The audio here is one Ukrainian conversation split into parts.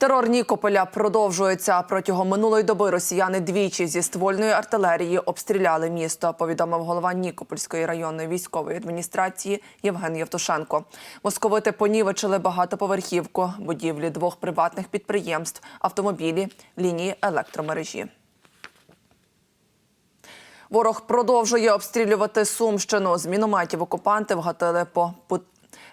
Терор Нікополя продовжується. Протягом минулої доби росіяни двічі зі ствольної артилерії обстріляли місто. Повідомив голова Нікопольської районної військової адміністрації Євген Євтушенко. Московити понівечили багатоповерхівку, будівлі двох приватних підприємств, автомобілі, лінії електромережі. Ворог продовжує обстрілювати Сумщину. З мінометів окупанти вгатили по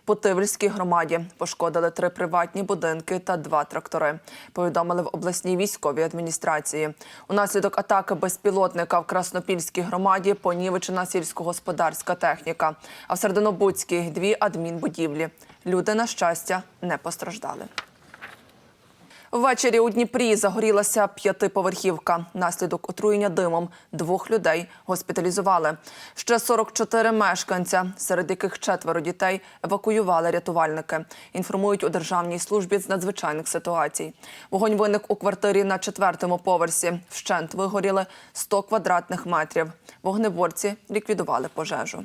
Путивльській громаді. Пошкодили три приватні будинки та два трактори. Повідомили в обласній військовій адміністрації. Унаслідок атаки безпілотника в Краснопільській громаді понівечена сільськогосподарська техніка. А в Сердинобудській дві адмінбудівлі. Люди, на щастя, не постраждали. Ввечері у Дніпрі загорілася п'ятиповерхівка. Наслідок отруєння димом двох людей госпіталізували. Ще 44 мешканця, серед яких четверо дітей евакуювали рятувальники. Інформують у Державній службі з надзвичайних ситуацій. Вогонь виник у квартирі на четвертому поверсі. Вщент вигоріли 100 квадратних метрів. Вогнеборці ліквідували пожежу.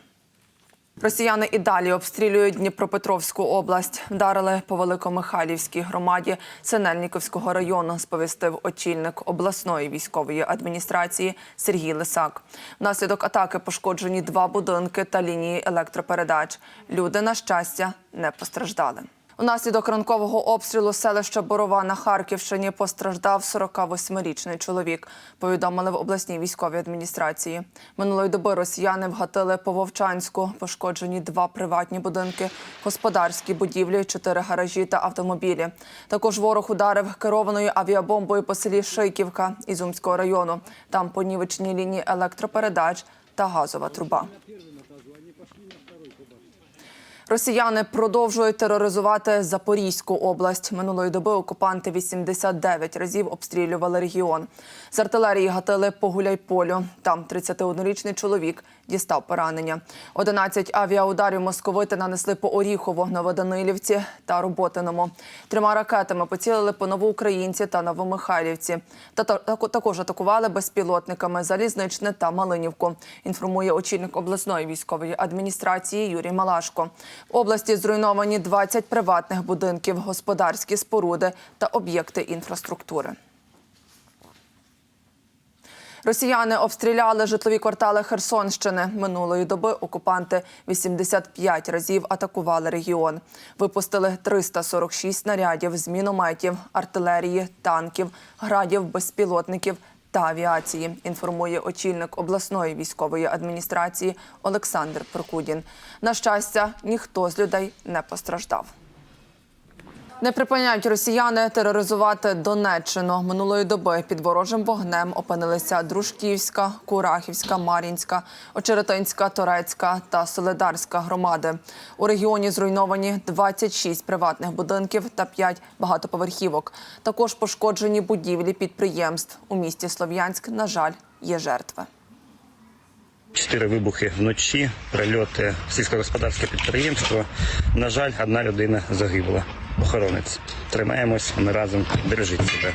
Росіяни і далі обстрілюють Дніпропетровську область. Вдарили по Великомихайлівській громаді Синельніковського району, сповістив очільник обласної військової адміністрації Сергій Лисак. Внаслідок атаки пошкоджені два будинки та лінії електропередач. Люди, на щастя, не постраждали. Унаслідок ранкового обстрілу селища Борова на Харківщині постраждав 48-річний чоловік. Повідомили в обласній військовій адміністрації. Минулої доби росіяни вгатили по Вовчанську. Пошкоджені два приватні будинки, господарські будівлі, чотири гаражі та автомобілі. Також ворог ударив керованою авіабомбою по селі Шийківка Ізумського району. Там понівечені лінії електропередач та газова труба. Росіяни продовжують тероризувати Запорізьку область. Минулої доби окупанти 89 разів обстрілювали регіон. З артилерії гатили по Гуляйполю. Там 31-річний чоловік дістав поранення. 11 авіаударів московити нанесли по Оріхово, Новоданилівці та Роботиному. Трьома ракетами поцілили по Новоукраїнці та Новомихайлівці. Та та- також атакували безпілотниками Залізничне та Малинівку. Інформує очільник обласної військової адміністрації Юрій Малашко. Області зруйновані 20 приватних будинків, господарські споруди та об'єкти інфраструктури. Росіяни обстріляли житлові квартали Херсонщини. Минулої доби окупанти 85 разів атакували регіон. Випустили 346 снарядів з мінометів, артилерії, танків, градів, безпілотників та авіації. Інформує очільник обласної військової адміністрації Олександр Прокудін. На щастя, ніхто з людей не постраждав. Не припиняють росіяни тероризувати Донеччину. Минулої доби під ворожим вогнем опинилися Дружківська, Курахівська, Мар'їнська, Очеретинська, Торецька та Солидарська громади. У регіоні зруйновані 26 приватних будинків та 5 багатоповерхівок. Також пошкоджені будівлі підприємств. У місті Слов'янськ, на жаль, є жертви. Чотири вибухи вночі, прильоти сільськогосподарське підприємство. На жаль, одна людина загибла. Охоронець. Тримаємось, ми разом бережіть себе.